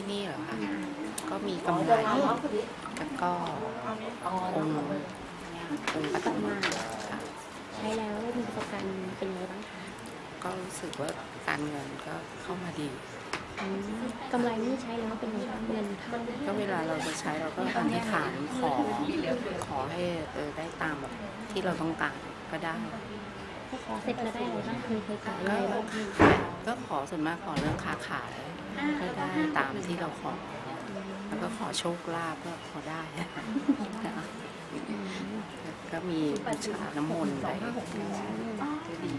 ที่นี่เหรอคะก็มีกำไรแล้วก็องค์องค์ปัตตมาค่ะใช้แล้วได้มีประสบการณ์เป็นยังไงบ้างคะก็รู้สึกว่าการเงินก็เข้ามาดีอืมกำไรนี่ใช้แล้วเป็นยังไงบ้างเงินเข้าก็เวลาเราจะใช้เราก็อธิษฐานขอขอให้เออได้ตามแบบที่เราต้องการก็ได้พอขอเสร็จแล้วได้อะไรบ้างเคยเคยขออะไรก็บ้างคะก็ขอส่วนมากขอเรื่องค้าขายก็ได้ ตามที่เราขอ แล้วก็ขอโชคลาภก็ขอได้ก็มีบูชาน้ำมนต์ไปก็ดี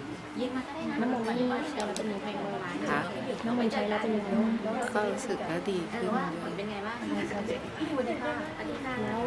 น้ำมันต์นี่ใช้แล้วเป็นยังไงบ้างค่ะน้ำมันต์ใช้แล้วเป็นยังไงบ้างก็รู้สึกว่าดีขึ้นเยอะแล้ว